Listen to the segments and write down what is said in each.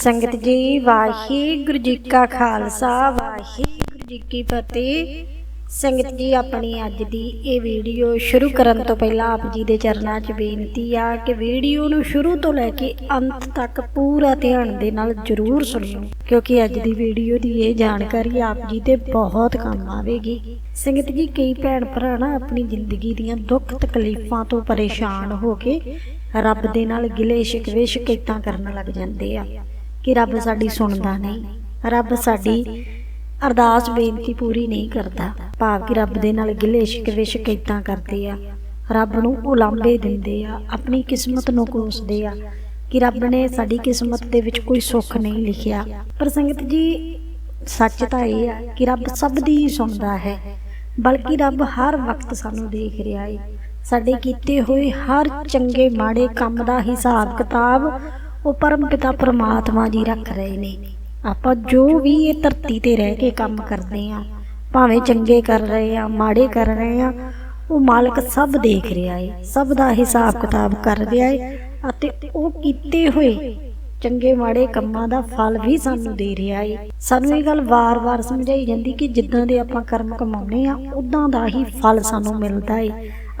ਸੰਗਤ ਜੀ, ਵਾਹਿਗੁਰੂ ਜੀ ਕਾ ਖਾਲਸਾ, ਵਾਹਿਗੁਰੂ ਜੀ ਕੀ ਫਤਿਹ। ਸੰਗਤ ਜੀ, ਆਪਣੀ ਅੱਜ ਦੀ ਇਹ ਵੀਡੀਓ ਸ਼ੁਰੂ ਕਰਨ ਤੋਂ ਪਹਿਲਾਂ ਆਪ ਜੀ ਦੇ ਚਰਨਾਂ 'ਚ ਬੇਨਤੀ ਆ ਕਿ ਵੀਡੀਓ ਨੂੰ ਸ਼ੁਰੂ ਤੋਂ ਲੈ ਕੇ ਅੰਤ ਤੱਕ ਪੂਰਾ ਧਿਆਨ ਦੇ ਨਾਲ ਜ਼ਰੂਰ ਸੁਣੋ ਕਿਉਂਕਿ ਅੱਜ ਦੀ ਵੀਡੀਓ ਦੀ ਇਹ ਜਾਣਕਾਰੀ ਆਪ ਜੀ 'ਤੇ ਬਹੁਤ ਕੰਮ ਆਵੇਗੀ। ਸੰਗਤ ਜੀ, ਕਈ ਭੈਣ ਭਰਾ ਨਾ ਆਪਣੀ ਜ਼ਿੰਦਗੀ ਦੀਆਂ ਦੁੱਖ ਤਕਲੀਫਾਂ ਤੋਂ ਪਰੇਸ਼ਾਨ ਹੋ ਕੇ ਰੱਬ ਦੇ ਨਾਲ ਗਿਲੇ ਸ਼ਿਕਵੇ ਸ਼ਿਕਾਇਤਾਂ ਕਰਨ ਲੱਗ ਜਾਂਦੇ ਆ। ਕਿ ਰੱਬ ਸਾਡੀ ਸੁਣਦਾ ਨਹੀਂ। ਰੱਬ ਸਾਡੀ ਅਰਦਾਸ ਬੇਨਤੀ ਪੂਰੀ ਨਹੀਂ ਕਰਦਾ। ਭਾਵ ਕਿ ਰੱਬ ਦੇ ਨਾਲ ਗਿਲੇ ਸ਼ਿਕਵੇ ਸ਼ਿਕਾਇਤਾਂ ਕਰਦੇ ਆ। ਰੱਬ ਨੂੰ ਉਲਾਂਭੇ ਦਿੰਦੇ ਆ, ਆਪਣੀ ਕਿਸਮਤ ਨੂੰ ਕੋਸਦੇ ਆ। ਕਿ ਰੱਬ ਨੇ ਸਾਡੀ ਕਿਸਮਤ ਦੇ ਵਿੱਚ ਕੋਈ ਸੁੱਖ ਨਹੀਂ ਲਿਖਿਆ। ਪਰ ਸੰਗਤ ਜੀ, ਸੱਚ ਤਾਂ ਇਹ ਆ ਕਿ ਰੱਬ ਸਭ ਦੀ ਹੀ ਸੁਣਦਾ ਹੈ। ਬਲਕਿ ਰੱਬ ਹਰ ਵਕਤ ਸਾਨੂੰ ਦੇਖ ਰਿਹਾ ਹੈ ਸਾਡੇ ਕੀਤੇ ਹੋਏ ਹਰ ਚੰਗੇ ਮਾੜੇ ਕੰਮ ਦਾ ਹਿਸਾਬ ਕਿਤਾਬ ਉਹ ਪਰਮ ਪਿਤਾ ਪ੍ਰਮਾਤਮਾ ਜੀ ਰੱਖ ਰਹੇ ਨੇ। ਆਪਾਂ ਜੋ ਵੀ ਇਹ ਧਰਤੀ ਤੇ ਰਹਿ ਕੇ ਕੰਮ ਕਰਦੇ ਆ ਭਾਵੇਂ ਚੰਗੇ ਕਰ ਰਹੇ ਆ ਮਾੜੇ ਕਰ ਰਹੇ ਆ ਉਹ ਮਾਲਕ ਸਭ ਦੇਖ ਰਿਹਾ ਏ, ਸਭ ਦਾ ਹਿਸਾਬ ਕਿਤਾਬ ਕਰ ਰਿਹਾ ਏ ਅਤੇ ਉਹ ਕੀਤੇ ਹੋਏ ਚੰਗੇ ਮਾੜੇ ਕੰਮਾਂ ਦਾ ਫਲ ਵੀ ਸਾਨੂੰ ਦੇ ਰਿਹਾ ਏ। ਸਾਨੂੰ ਇਹ ਗੱਲ ਵਾਰ-ਵਾਰ ਸਮਝਾਈ ਜਾਂਦੀ ਕਿ ਜਿੱਦਾਂ ਦੇ ਆਪਾਂ ਕਰਮ ਕਮਾਉਂਦੇ ਆ ਉਦਾਂ ਦਾ ਹੀ ਫਲ ਸਾਨੂੰ ਮਿਲਦਾ ਏ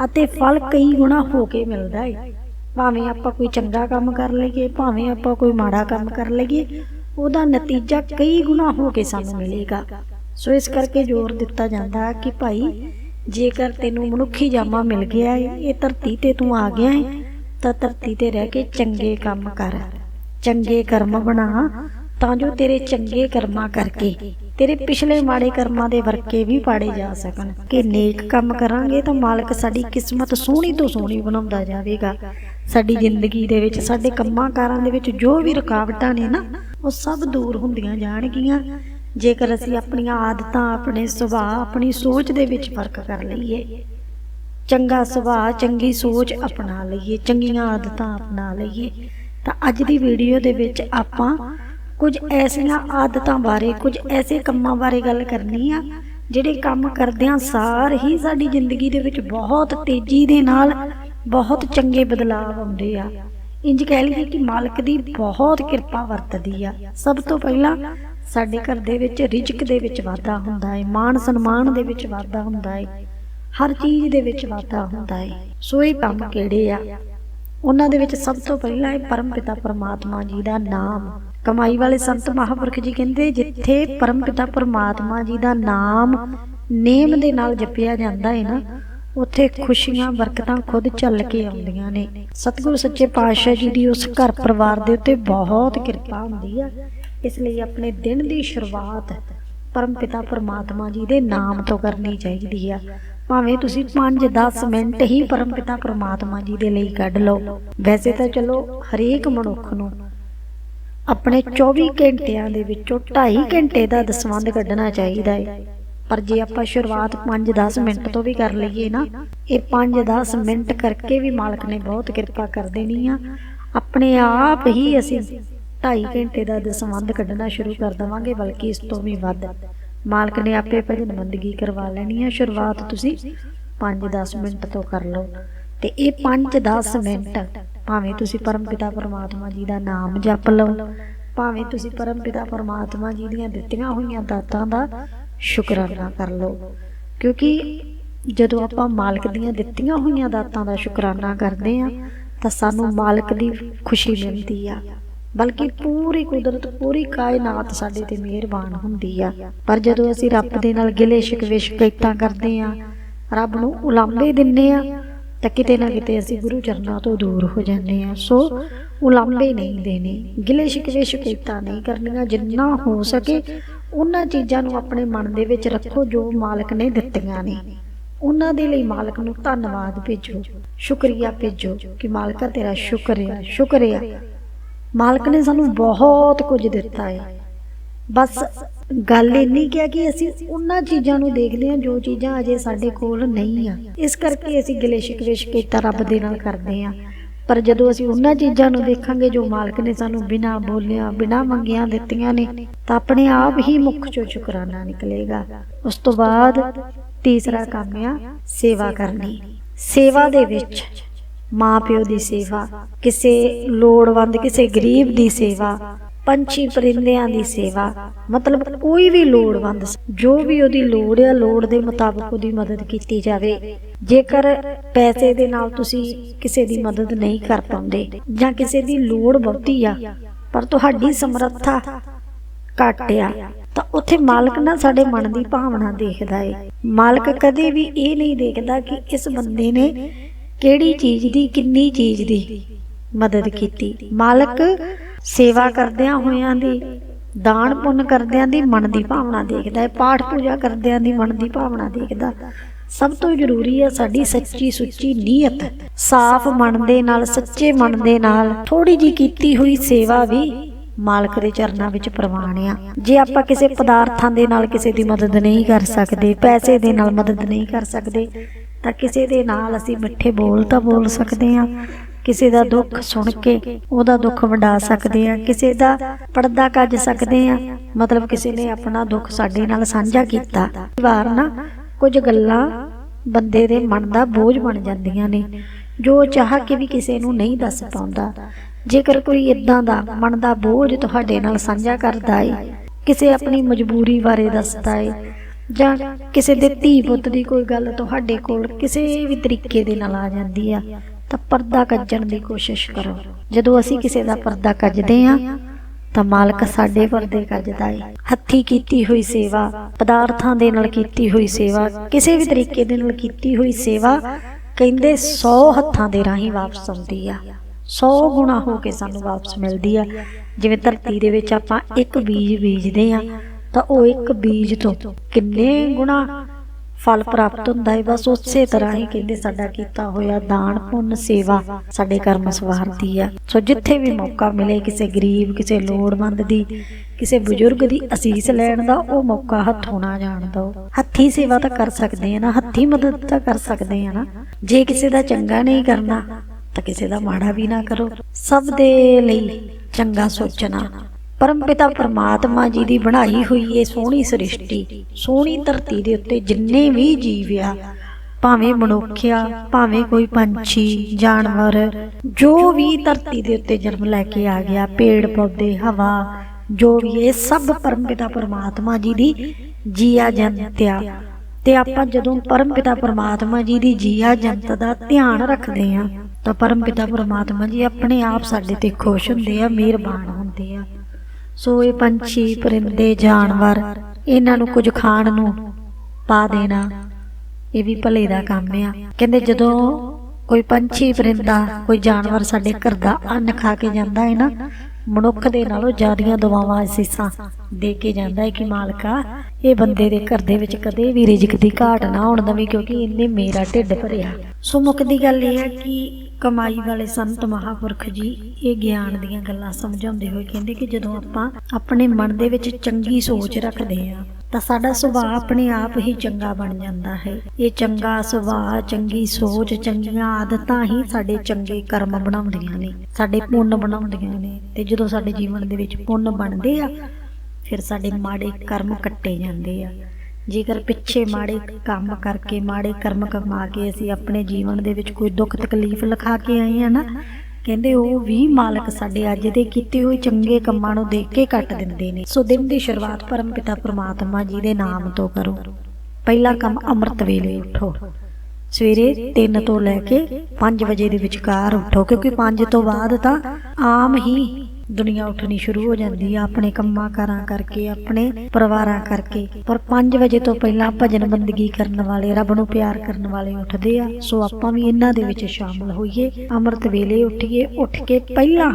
ਅਤੇ ਫਲ ਕਈ ਗੁਣਾ ਹੋ ਕੇ ਮਿਲਦਾ ਏ। ਭਾਵੇਂ ਆਪਾਂ ਕੋਈ ਚੰਗਾ ਕੰਮ ਕਰ ਲਈਏ, ਭਾਵੇਂ ਆਪਾਂ ਕੋਈ ਮਾੜਾ ਕੰਮ ਕਰ ਲਈਏ, ਉਹਦਾ ਨਤੀਜਾ ਕਈ ਗੁਣਾ ਹੋ ਕੇ ਸਾਨੂੰ ਮਿਲੇਗਾ। ਸੋ ਇਸ ਕਰਕੇ ਜ਼ੋਰ ਦਿੱਤਾ ਜਾਂਦਾ ਕਿ ਭਾਈ, ਜੇਕਰ ਤੈਨੂੰ ਮਨੁੱਖੀ ਜਾਮਾ ਮਿਲ ਗਿਆ ਏ, ਇਹ ਧਰਤੀ ਤੇ ਤੂੰ ਆ ਗਿਆ ਏ, ਤਾਂ ਧਰਤੀ ਤੇ ਰਹਿ ਕੇ ਚੰਗੇ ਕੰਮ ਕਰ। ਚੰਗੇ ਕਰਮ ਬਣਾ, ਤਾਂ ਜੋ ਤੇਰੇ ਚੰਗੇ ਕਰਮਾਂ ਕਰਕੇ, ਤੇਰੇ ਪਿਛਲੇ ਮਾੜੇ ਕਰਮਾਂ ਦੇ ਵਰਕੇ ਵੀ ਪਾੜੇ ਜਾ ਸਕਣ। ਕਿ ਨੇਕ ਕੰਮ ਕਰਾਂਗੇ ਤਾਂ ਮਾਲਕ ਸਾਡੀ ਕਿਸਮਤ ਸੋਹਣੀ ਤੋਂ ਸੋਹਣੀ ਬਣਾਉਂਦਾ ਜਾਵੇਗਾ। ਸਾਡੀ ਜ਼ਿੰਦਗੀ ਦੇ ਵਿੱਚ, ਸਾਡੇ ਕੰਮਾਂ ਕਾਰਾਂ ਦੇ ਵਿੱਚ ਜੋ ਵੀ ਰੁਕਾਵਟਾਂ ਨੇ ਨਾ, ਉਹ ਸਭ ਦੂਰ ਹੁੰਦੀਆਂ ਜਾਣਗੀਆਂ। ਜੇਕਰ ਅਸੀਂ ਆਪਣੀਆਂ ਆਦਤਾਂ, ਆਪਣੇ ਸੁਭਾਅ, ਆਪਣੀ ਸੋਚ ਦੇ ਵਿੱਚ ਫ਼ਰਕ ਕਰ ਲਈਏ, ਚੰਗਾ ਸੁਭਾਅ, ਚੰਗੀ ਸੋਚ ਅਪਣਾ ਲਈਏ, ਚੰਗੀਆਂ ਆਦਤਾਂ ਅਪਣਾ ਲਈਏ, ਤਾਂ ਅੱਜ ਦੀ ਵੀਡੀਓ ਦੇ ਵਿੱਚ ਆਪਾਂ ਕੁਝ ਐਸੀਆਂ ਆਦਤਾਂ ਬਾਰੇ, ਕੁਝ ਐਸੇ ਕੰਮਾਂ ਬਾਰੇ ਗੱਲ ਕਰਨੀ ਆ, ਜਿਹੜੇ ਕੰਮ ਕਰਦਿਆਂ ਸਾਰ ਹੀ ਸਾਡੀ ਜ਼ਿੰਦਗੀ ਦੇ ਵਿੱਚ ਬਹੁਤ ਤੇਜ਼ੀ ਦੇ ਨਾਲ ਬਹੁਤ ਚੰਗੇ ਬਦਲਾਅ ਆਉਂਦੇ ਆ। ਇੰਜ ਕਹਿ ਲਈਏ ਕਿ ਮਾਲਕ ਦੀ ਬਹੁਤ ਕਿਰਪਾ ਵਰਤਦੀ ਆ। ਸਭ ਤੋਂ ਪਹਿਲਾਂ ਸਾਡੇ ਘਰ ਦੇ ਵਿੱਚ ਰਿਜ਼ਕ ਦੇ ਵਿੱਚ ਵਾਧਾ ਹੁੰਦਾ ਹੈ ਮਾਣ ਸਨਮਾਨ ਦੇ ਵਿੱਚ ਵਾਧਾ ਹੁੰਦਾ ਹੈ ਹਰ ਚੀਜ਼ ਦੇ ਵਿੱਚ ਵਾਧਾ ਹੁੰਦਾ ਹੈ ਸੋ ਇਹ ਕੰਮ ਕਿਹੜੇ ਆ? ਉਹਨਾਂ ਦੇ ਵਿੱਚ ਸਭ ਤੋਂ ਪਹਿਲਾਂ ਪਰਮ ਪਿਤਾ ਪਰਮਾਤਮਾ ਜੀ ਦਾ ਨਾਮ। ਕਮਾਈ ਵਾਲੇ ਸੰਤ ਮਹਾਪੁਰਖ ਜੀ ਕਹਿੰਦੇ, ਜਿੱਥੇ ਪਰਮ ਪਿਤਾ ਪਰਮਾਤਮਾ ਜੀ ਦਾ ਨਾਮ ਨੇਮ ਦੇ ਨਾਲ ਜਪਿਆ ਜਾਂਦਾ ਹੈ ਨਾ ਉੱਥੇ ਖੁਸ਼ੀਆਂ, ਬਰਕਤਾਂ ਖੁਦ ਚੱਲ ਕੇ ਆਉਂਦੀਆਂ ਨੇ। ਸਤਿਗੁਰੂ ਸੱਚੇ ਪਾਤਸ਼ਾਹ ਜੀ ਦੀ ਉਸ ਘਰ ਪਰਿਵਾਰ ਦੇ ਉੱਤੇ ਬਹੁਤ ਕਿਰਪਾ ਹੁੰਦੀ ਆ। ਇਸ ਲਈ ਆਪਣੇ ਦਿਨ ਦੀ ਸ਼ੁਰੂਆਤ ਪਰਮਪਿਤਾ ਪਰਮਾਤਮਾ ਜੀ ਦੇ ਨਾਮ ਤੋਂ ਕਰਨੀ ਚਾਹੀਦੀ ਆ। ਭਾਵੇਂ ਤੁਸੀਂ 5-10 ਮਿੰਟ ਹੀ ਪਰਮਪਿਤਾ ਪਰਮਾਤਮਾ ਜੀ ਦੇ ਲਈ ਕੱਢ ਲਓ। ਵੈਸੇ ਤਾਂ ਚਲੋ ਹਰੇਕ ਮਨੁੱਖ ਨੂੰ ਆਪਣੇ 24 ਘੰਟਿਆਂ ਦੇ ਵਿੱਚੋਂ 2.5 ਘੰਟੇ ਦਾ ਦਸਵੰਧ ਕੱਢਣਾ ਚਾਹੀਦਾ ਹੈ ਪਰ ਜੇ ਆਪਾਂ ਸ਼ੁਰੂਆਤ 5-10 ਮਿੰਟ ਤੋਂ ਵੀ ਕਰ ਲਈਏ ਨਾ, ਇਹ 5-10 ਮਿੰਟ ਕਰਕੇ ਵੀ ਮਾਲਕ ਨੇ ਬਹੁਤ ਕਿਰਪਾ ਕਰ ਦੇਣੀ ਆ। ਆਪਣੇ ਆਪ ਹੀ ਅਸੀਂ 2.5 ਘੰਟੇ ਦਾ ਦਸਵੰਧ ਕੱਢਣਾ ਸ਼ੁਰੂ ਕਰ ਦਵਾਂਗੇ, ਬਲਕਿ ਇਸ ਤੋਂ ਵੀ ਵੱਧ। ਮਾਲਕ ਨੇ ਆਪੇ ਭਜਨ ਬੰਦਗੀ ਕਰਵਾ ਲੈਣੀ ਆ। ਸ਼ੁਰੂਆਤ ਤੁਸੀਂ 5-10 ਮਿੰਟ ਤੋਂ ਕਰ ਲਓ। ਤੇ ਇਹ 5-10 ਮਿੰਟ, ਭਾਵੇਂ ਤੁਸੀਂ ਪਰਮ ਪਿਤਾ ਪਰਮਾਤਮਾ ਜੀ ਦਾ ਨਾਮ ਜਪ ਲਓ, ਭਾਵੇਂ ਤੁਸੀਂ ਪਰਮਪਿਤਾ ਪਰਮਾਤਮਾ ਜੀ ਦੀਆਂ ਦਿੱਤੀਆਂ ਹੋਈਆਂ ਦਾਤਾਂ ਦਾ ਸ਼ੁਕਰਾਨਾ ਕਰ ਲਓ। ਕਿਉਂਕਿ ਜਦੋਂ ਆਪਾਂ ਮਾਲਕ ਦੀਆਂ ਦਿੱਤੀਆਂ ਹੋਈਆਂ ਦਾਤਾਂ ਦਾ ਸ਼ੁਕਰਾਨਾ ਕਰਦੇ ਆ ਤਾਂ ਸਾਨੂੰ ਮਾਲਕ ਦੀ ਖੁਸ਼ੀ ਮਿਲਦੀ ਆ। ਬਲਕਿ ਪੂਰੀ ਕੁਦਰਤ, ਪੂਰੀ ਕਾਇਨਾਤ ਸਾਡੇ ਤੇ ਮਿਹਰਬਾਨ ਹੁੰਦੀ ਆ। ਪਰ ਜਦੋਂ ਅਸੀਂ ਰੱਬ ਦੇ ਨਾਲ ਗਿਲੇ ਸ਼ਿਕਵੇ ਸ਼ਿਕਾਇਤਾਂ ਕਰਦੇ ਆ ਰੱਬ ਨੂੰ ਉਲਾਂਭੇ ਦਿੰਨੇ ਆ ਤਾਂ ਕਿਤੇ ਨਾ ਕਿਤੇ ਅਸੀਂ ਗੁਰੂ ਚਰਨਾਂ ਤੋਂ ਦੂਰ ਹੋ ਜਾਂਦੇ ਆ ਸੋ ਉਲਾਂਭੇ ਨਹੀਂ ਦੇਣੇ, ਗਿਲੇ ਸ਼ਿਕਵੇ ਸ਼ਿਕਾਇਤਾਂ ਨਹੀਂ ਕਰਨੀਆਂ, ਜਿੰਨਾ ਹੋ ਸਕੇ ਉਹਨਾਂ ਚੀਜ਼ਾਂ ਨੂੰ ਆਪਣੇ ਮਨ ਦੇ ਵਿੱਚ ਰੱਖੋ ਜੋ ਮਾਲਕ ਨੇ ਦਿੱਤੀਆਂ ਨੇ। ਉਹਨਾਂ ਦੇ ਲਈ ਮਾਲਕ ਨੂੰ ਧੰਨਵਾਦ ਭੇਜੋ। ਸ਼ੁਕਰੀਆ ਭੇਜੋ ਕਿ ਮਾਲਕਾ ਤੇਰਾ ਸ਼ੁਕਰੀਆ ਸ਼ੁਕਰੀਆ ਮਾਲਕ ਨੇ ਸਾਨੂੰ ਬਹੁਤ ਕੁਝ ਦਿੱਤਾ ਹੈ ਬਸ ਗੱਲ ਇੰਨੀ ਕਿਹਾ ਕਿ ਅਸੀਂ ਉਹਨਾਂ ਚੀਜ਼ਾਂ ਨੂੰ ਦੇਖਦੇ ਹਾਂ ਜੋ ਚੀਜ਼ਾਂ ਅਜੇ ਸਾਡੇ ਕੋਲ ਨਹੀਂ ਆ। ਇਸ ਕਰਕੇ ਅਸੀਂ ਗਿਲੇ ਸ਼ਿਕਵੇ ਸ਼ਿਕਾਇਤਾਂ ਰੱਬ ਦੇ ਨਾਲ ਕਰਦੇ ਹਾਂ। ਪਰ ਜਦੋਂ ਅਸੀਂ ਉਹਨਾਂ ਚੀਜ਼ਾਂ ਨੂੰ ਦੇਖਾਂਗੇ ਜੋ ਮਾਲਕ ਨੇ ਸਾਨੂੰ ਬਿਨਾਂ ਬੋਲਿਆ, ਬਿਨਾਂ ਮੰਗਿਆਂ ਦਿੱਤੀਆਂ ਨੇ, ਤਾਂ ਆਪਣੇ ਆਪ ਹੀ ਮੁੱਖ ਚੋਂ ਸ਼ੁਕਰਾਨਾ ਨਿਕਲੇਗਾ। ਉਸ ਤੋਂ ਬਾਅਦ ਤੀਸਰਾ ਕੰਮ ਆ, ਸੇਵਾ ਕਰਨੀ। ਸੇਵਾ ਦੇ ਵਿੱਚ ਮਾਂ ਪਿਓ ਦੀ ਸੇਵਾ, ਕਿਸੇ ਲੋੜਵੰਦ, ਕਿਸੇ ਗਰੀਬ ਦੀ ਸੇਵਾ ਪੰਛੀ ਪਰਿੰਦਿਆਂ ਦੀ ਸੇਵਾ, ਮਤਲਬ ਕੋਈ ਵੀ ਲੋੜਵੰਦ ਜੋ ਵੀ ਉਹਦੀ ਲੋੜ ਆ, ਲੋੜ ਦੇ ਮੁਤਾਬਕ ਉਹਦੀ ਮਦਦ ਕੀਤੀ ਜਾਵੇ। ਜੇਕਰ ਪੈਸੇ ਦੇ ਨਾਲ ਤੁਸੀਂ ਕਿਸੇ ਦੀ ਮਦਦ ਨਹੀਂ ਕਰ ਪਾਉਂਦੇ ਜਾਂ ਕਿਸੇ ਦੀ ਲੋੜ ਬਹੁਤੀ ਆ, ਪਰ ਤੁਹਾਡੀ ਸਮਰੱਥਾ ਘੱਟ ਆ, ਤਾਂ ਉੱਥੇ ਮਾਲਕ ਨਾ ਸਾਡੇ ਮਨ ਦੀ ਭਾਵਨਾ ਦੇਖਦਾ ਏ। ਮਾਲਕ ਕਦੇ ਵੀ ਇਹ ਨਹੀਂ ਦੇਖਦਾ ਕਿ ਇਸ ਬੰਦੇ ਨੇ ਕਿਹੜੀ ਚੀਜ਼ ਦੀ, ਕਿੰਨੀ ਚੀਜ਼ ਦੀ। ਮਦਦ ਕੀਤੀ। ਮਾਲਕ ਸੇਵਾ ਕਰਦਿਆਂ ਹੋਇਆਂ ਦੀ ਦਾਨ ਪੁੰਨ ਕਰਦਿਆਂ ਦੀ ਮਨ ਦੀ ਭਾਵਨਾ ਦੇਖਦਾ ਹੈ। ਪਾਠ ਪੂਜਾ ਕਰਦਿਆਂ ਦੀ ਮਨ ਦੀ ਭਾਵਨਾ ਦੇਖਦਾ ਸਭ ਤੋਂ ਜ਼ਰੂਰੀ ਹੈ ਸਾਡੀ ਸੱਚੀ ਸੁੱਚੀ ਨੀਅਤ। ਸਾਫ਼ ਮਨ ਦੇ ਨਾਲ ਸੱਚੇ ਮਨ ਦੇ ਨਾਲ ਥੋੜੀ ਜੀ ਕੀਤੀ ਹੋਈ ਸੇਵਾ ਵੀ ਮਾਲਕ ਦੇ ਚਰਨਾਂ ਵਿੱਚ ਪ੍ਰਵਾਨ ਆ। ਜੇ ਆਪਾਂ ਕਿਸੇ ਪਦਾਰਥਾਂ ਦੇ ਨਾਲ ਕਿਸੇ ਦੀ ਮਦਦ ਨਹੀਂ ਕਰ ਸਕਦੇ ਪੈਸੇ ਦੇ ਨਾਲ ਮਦਦ ਨਹੀਂ ਕਰ ਸਕਦੇ ਤਾਂ ਕਿਸੇ ਦੇ ਨਾਲ ਅਸੀਂ ਮਿੱਠੇ ਬੋਲ ਤਾਂ ਬੋਲ ਸਕਦੇ ਆ ਕਿਸੇ ਦਾ ਦੁੱਖ ਸੁਣ ਕੇ ਉਹਦਾ ਦੁੱਖ ਵੰਡਾ ਸਕਦੇ ਆ ਕਿਸੇ ਦਾ ਪਰਦਾ ਕੱਜ ਸਕਦੇ ਆ ਮਤਲਬ ਕਿਸੇ ਨੇ ਆਪਣਾ ਦੁੱਖ ਸਾਡੇ ਨਾਲ ਸਾਂਝਾ ਕੀਤਾ। ਵਾਰ ਨਾ ਕੁਝ ਗੱਲਾਂ ਬੰਦੇ ਦੇ ਮਨ ਦਾ ਬੋਝ ਬਣ ਜਾਂਦੀਆਂ ਨੇ, ਜੋ ਚਾਹ ਕੇ ਵੀ ਕਿਸੇ ਨੂੰ ਨਹੀਂ ਦੱਸ ਪਾਉਂਦਾ। ਜੇਕਰ ਕੋਈ ਇਦਾਂ ਦਾ ਮਨ ਦਾ ਬੋਝ ਤੁਹਾਡੇ ਨਾਲ ਸਾਂਝਾ ਕਰਦਾ ਏ, ਕਿਸੇ ਆਪਣੀ ਮਜਬੂਰੀ ਬਾਰੇ ਦੱਸਦਾ ਏ, ਜਾਂ ਕਿਸੇ ਦੇ ਧੀ ਪੁੱਤ ਦੀ ਕੋਈ ਗੱਲ ਤੁਹਾਡੇ ਕੋਲ ਕਿਸੇ ਵੀ ਤਰੀਕੇ ਦੇ ਨਾਲ ਆ ਜਾਂਦੀ ਆ ਤਾਂ ਪਰਦਾ ਕੱਜਣ ਦੀ ਕੋਸ਼ਿਸ਼ ਕਰੋ। ਜਦੋਂ ਅਸੀਂ ਕਿਸੇ ਦਾ ਪਰਦਾ ਕੱਜਦੇ ਆ ਤਾਂ ਮਾਲਕ ਸਾਡੇ ਪਰਦੇ ਕੱਜਦਾ ਏ। ਹੱਥੀ ਕੀਤੀ ਹੋਈ ਸੇਵਾ, ਪਦਾਰਥਾਂ ਦੇ ਨਾਲ ਕੀਤੀ ਹੋਈ ਸੇਵਾ, ਕਿਸੇ ਵੀ ਤਰੀਕੇ ਦੇ ਨਾਲ ਕੀਤੀ ਹੋਈ ਸੇਵਾ, ਕਹਿੰਦੇ 100 ਹੱਥਾਂ ਦੇ ਰਾਹੀਂ ਵਾਪਸ ਆਉਂਦੀ ਆ। 100 ਗੁਣਾ ਹੋ ਕੇ ਸਾਨੂੰ ਵਾਪਸ ਮਿਲਦੀ ਆ। ਜਿਵੇਂ ਧਰਤੀ ਦੇ ਵਿੱਚ ਆਪਾਂ ਇੱਕ ਬੀਜ ਬੀਜਦੇ ਆ ਤਾਂ ਉਹ ਇੱਕ ਬੀਜ ਤੋਂ ਕਿੰਨੇ ਗੁਣਾ ਫਲ ਪ੍ਰਾਪਤ ਹੁੰਦਾ ਹੈ ਬਸ ਉਸੇ ਤਰ੍ਹਾਂ ਹੀ ਕਹਿੰਦੇ ਸਾਡਾ ਕੀਤਾ ਹੋਇਆ ਦਾਨ, ਪੁੰਨ, ਸੇਵਾ ਸਾਡੇ ਕਰਮ ਸਵਾਰਦੀ ਆ। ਸੋ ਜਿੱਥੇ ਵੀ ਮੌਕਾ ਮਿਲੇ, ਕਿਸੇ ਗਰੀਬ, ਕਿਸੇ ਲੋੜਵੰਦ ਦੀ, ਕਿਸੇ ਬਜ਼ੁਰਗ ਦੀ ਅਸੀਸ ਲੈਣ ਦਾ, ਉਹ ਮੌਕਾ ਹੱਥੋਂ ਨਾ ਜਾਣ ਦਿਓ ਹੱਥੀ ਸੇਵਾ ਤਾਂ ਕਰ ਸਕਦੇ ਆ ਨਾ, ਹੱਥੀ ਮਦਦ ਤਾਂ ਕਰ ਸਕਦੇ ਆ ਨਾ। ਜੇ ਕਿਸੇ ਦਾ ਚੰਗਾ ਨਹੀਂ ਕਰਨਾ, ਤਾਂ ਕਿਸੇ ਦਾ ਮਾੜਾ ਵੀ ਨਾ ਕਰੋ। ਸਭ ਦੇ ਲਈ ਚੰਗਾ ਸੋਚਣਾ। ਪਰਮ ਪਿਤਾ ਪਰਮਾਤਮਾ ਜੀ ਦੀ ਬਣਾਈ ਹੋਈ ਇਹ ਸੋਹਣੀ ਸ੍ਰਿਸ਼ਟੀ, ਸੋਹਣੀ ਧਰਤੀ ਦੇ ਉੱਤੇ ਜਿੰਨੇ ਵੀ ਜੀਵ ਆ, ਭਾਵੇਂ ਮਨੁੱਖ ਆ ਭਾਵੇਂ ਕੋਈ ਪੰਛੀ, ਜਾਨਵਰ, ਜੋ ਵੀ ਧਰਤੀ ਦੇ ਉੱਤੇ ਜਨਮ ਲੈ ਕੇ ਆ ਗਿਆ, ਪੇੜ, ਪੌਦੇ, ਹਵਾ, ਜੋ ਵੀ ਇਹ ਸਭ ਪਰਮ ਪਿਤਾ ਪਰਮਾਤਮਾ ਜੀ ਦੀ ਜੀਆ ਜੰਤ ਆ। ਤੇ ਆਪਾਂ ਜਦੋਂ ਪਰਮ ਪਿਤਾ ਪਰਮਾਤਮਾ ਜੀ ਦੀ ਜੀਆ ਜੰਤ ਦਾ ਧਿਆਨ ਰੱਖਦੇ ਆ, ਤਾਂ ਪਰਮ ਪਿਤਾ ਪਰਮਾਤਮਾ ਜੀ ਆਪਣੇ ਆਪ ਸਾਡੇ ਤੇ ਖੁਸ਼ ਹੁੰਦੇ ਆ, ਮਿਹਰਬਾਨ ਹੁੰਦੇ ਆ। ਸੋ ਇਹ ਪੰਛੀ ਪਰਿੰਦੇ ਜਾਨਵਰ, ਇਹਨਾਂ ਨੂੰ ਕੁਝ ਖਾਣ ਨੂੰ ਪਾ ਦੇਣਾ। ਇਹ ਵੀ ਭਲੇ ਦਾ ਕੰਮ ਆ। ਕਹਿੰਦੇ ਜਦੋਂ ਕੋਈ ਪੰਛੀ ਪਰਿੰਦਾ, ਕੋਈ ਜਾਨਵਰ ਸਾਡੇ ਘਰ ਦਾ ਅੰਨ ਖਾ ਕੇ ਜਾਂਦਾ ਹੈ ਨਾ, ਮਨੁੱਖ ਦੇ ਨਾਲੋਂ ਜ਼ਿਆਦੀਆਂ ਦੁਆਵਾਂ ਅਸੀਸਾਂ ਦੇ ਕੇ ਜਾਂਦਾ ਹੈ ਕਿ ਮਾਲਕਾ, ਇਹ ਬੰਦੇ ਦੇ ਘਰ ਦੇ ਵਿੱਚ ਕਦੇ ਵੀ ਰਿਜ਼ਕ ਦੀ ਘਾਟ ਨਾ ਹੋਣ ਦੇਵੀਂ ਕਿਉਂਕਿ ਇਹਨੇ ਮੇਰਾ ਢਿੱਡ ਭਰਿਆ। ਸੋ ਮੁੱਖ ਦੀ ਗੱਲ ਇਹ ਹੈ ਕਿ ਕਮਾਈ ਵਾਲੇ ਸੰਤ ਮਹਾਪੁਰਖ ਜੀ ਇਹ ਗਿਆਨ ਦੀਆਂ ਗੱਲਾਂ ਸਮਝਾਉਂਦੇ ਹੋਏ ਕਹਿੰਦੇ ਕਿ ਜਦੋਂ ਆਪਾਂ ਆਪਣੇ ਮਨ ਦੇ ਵਿੱਚ ਚੰਗੀ ਸੋਚ ਰੱਖਦੇ ਆ ਤਾਂ ਸਾਡਾ ਸੁਭਾਅ ਆਪਣੇ ਆਪ ਹੀ ਚੰਗਾ ਬਣ ਜਾਂਦਾ ਹੈ। ਇਹ ਚੰਗਾ ਸੁਭਾਅ ਚੰਗੀ ਸੋਚ ਚੰਗੀਆਂ ਆਦਤਾਂ ਹੀ ਸਾਡੇ ਚੰਗੇ ਕਰਮ ਬਣਾਉਂਦੀਆਂ ਨੇ। ਸਾਡੇ ਪੁੰਨ ਬਣਾਉਂਦੀਆਂ ਨੇ। ਤੇ ਜਦੋਂ ਸਾਡੇ ਜੀਵਨ ਦੇ ਵਿੱਚ ਪੁੰਨ ਬਣਦੇ ਆ ਫਿਰ ਸਾਡੇ ਮਾੜੇ ਕਰਮ ਕੱਟੇ ਜਾਂਦੇ ਆ। ਜੇਕਰ ਪਿੱਛੇ ਮਾੜੇ ਕੰਮ ਕਰਕੇ, ਮਾੜੇ ਕਰਮ ਕਮਾ ਕੇ ਅਸੀਂ ਆਪਣੇ ਜੀਵਨ ਦੇ ਵਿੱਚ ਕੋਈ ਦੁੱਖ ਤਕਲੀਫ ਲਿਖਾ ਕੇ ਆਏ ਆ ਨਾ, ਕਹਿੰਦੇ ਉਹ ਵੀ ਮਾਲਕ ਸਾਡੇ ਅੱਜ ਦੇ ਕੀਤੇ ਹੋਏ ਚੰਗੇ ਕੰਮਾਂ ਨੂੰ ਦੇਖ ਕੇ ਕੱਟ ਦਿੰਦੇ ਨੇ। ਸੋ ਦਿਨ ਦੀ ਸ਼ੁਰੂਆਤ ਪਰਮ ਪਿਤਾ ਪ੍ਰਮਾਤਮਾ ਜੀ ਦੇ ਨਾਮ ਤੋਂ ਕਰੋ। ਪਹਿਲਾ ਕੰਮ ਅੰਮ੍ਰਿਤ ਵੇਲੇ ਉਠੋ। ਸਵੇਰੇ 3 ਤੋਂ ਲੈ ਕੇ 5 ਵਜੇ ਦੇ ਵਿਚਕਾਰ ਉਠੋ, ਕਿਉਂਕਿ 5 ਤੋਂ ਬਾਅਦ ਤਾਂ ਆਮ ਹੀ ਦੁਨੀਆ ਉੱਠਣੀ ਸ਼ੁਰੂ ਹੋ ਜਾਂਦੀ ਆ, ਆਪਣੇ ਕੰਮਾਂ ਕਾਰਾਂ ਕਰਕੇ, ਆਪਣੇ ਪਰਿਵਾਰਾਂ ਕਰਕੇ। ਪਰ 5 ਵਜੇ ਤੋਂ ਪਹਿਲਾਂ ਭਜਨ ਬੰਦਗੀ ਕਰਨ ਵਾਲੇ, ਰੱਬ ਨੂੰ ਪਿਆਰ ਕਰਨ ਵਾਲੇ ਉੱਠਦੇ ਆ। ਸੋ ਆਪਾਂ ਵੀ ਇਹਨਾਂ ਦੇ ਵਿੱਚ ਸ਼ਾਮਲ ਹੋਈਏ। ਅੰਮ੍ਰਿਤ ਵੇਲੇ ਉੱਠੀਏ, ਉੱਠ ਕੇ ਪਹਿਲਾਂ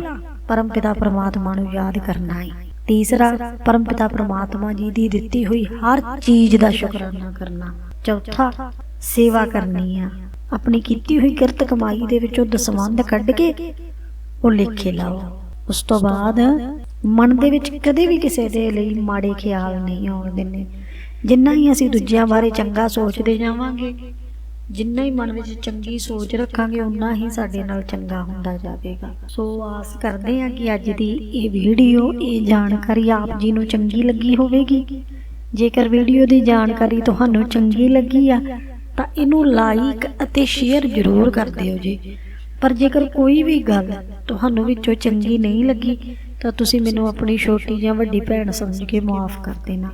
ਪਰਮਪਿਤਾ ਪਰਮਾਤਮਾ ਨੂੰ ਯਾਦ ਕਰਨਾ ਹੈ ਤੀਸਰਾ, ਪਰਮਪਿਤਾ ਪਰਮਾਤਮਾ ਜੀ ਦੀ ਦਿੱਤੀ ਹੋਈ ਹਰ ਚੀਜ਼ ਦਾ ਸ਼ੁਕਰਾਨਾ ਕਰਨਾ। ਚੌਥਾ, ਸੇਵਾ ਕਰਨੀ ਆ। ਆਪਣੀ ਕੀਤੀ ਹੋਈ ਕਿਰਤ ਕਮਾਈ ਦੇ ਵਿੱਚੋਂ ਦਸਵੰਧ ਕੱਢ ਕੇ ਉਹ ਲੇਖੇ ਲਾਓ। ਉਸ ਤੋਂ ਬਾਅਦ ਮਨ ਦੇ ਵਿੱਚ ਕਦੇ ਵੀ ਕਿਸੇ ਦੇ ਲਈ ਮਾੜੇ ਖਿਆਲ ਨਹੀਂ ਆਉਣ ਦੇਣੇ ਜਿੰਨਾ ਹੀ ਅਸੀਂ ਦੂਜਿਆਂ ਬਾਰੇ ਚੰਗਾ ਸੋਚਦੇ ਜਾਵਾਂਗੇ, ਜਿੰਨਾ ਹੀ ਮਨ ਵਿੱਚ ਚੰਗੀ ਸੋਚ ਰੱਖਾਂਗੇ ਉਨਾ ਹੀ ਸਾਡੇ ਨਾਲ ਚੰਗਾ ਹੁੰਦਾ ਜਾਵੇਗਾ। ਸੋ ਆਸ ਕਰਦੇ ਹਾਂ ਕਿ ਅੱਜ ਦੀ ਇਹ ਵੀਡੀਓ, ਇਹ ਜਾਣਕਾਰੀ ਆਪ ਜੀ ਨੂੰ ਚੰਗੀ ਲੱਗੀ ਹੋਵੇਗੀ। ਜੇਕਰ ਵੀਡੀਓ ਦੀ ਜਾਣਕਾਰੀ ਤੁਹਾਨੂੰ ਚੰਗੀ ਲੱਗੀ ਆ, ਤਾਂ ਇਹਨੂੰ ਲਾਈਕ ਅਤੇ ਸ਼ੇਅਰ ਜ਼ਰੂਰ ਕਰ ਦਿਓ ਜੀ। ਪਰ ਜੇਕਰ ਕੋਈ ਵੀ ਗੱਲ ਤੁਹਾਨੂੰ ਵਿੱਚੋਂ ਚੰਗੀ ਨਹੀਂ ਲੱਗੀ, ਤਾਂ ਤੁਸੀਂ ਮੈਨੂੰ ਆਪਣੀ ਛੋਟੀ ਜਾਂ ਵੱਡੀ ਭੈਣ ਸਮਝ ਕੇ ਮਾਫ ਕਰ ਦੇਣਾ।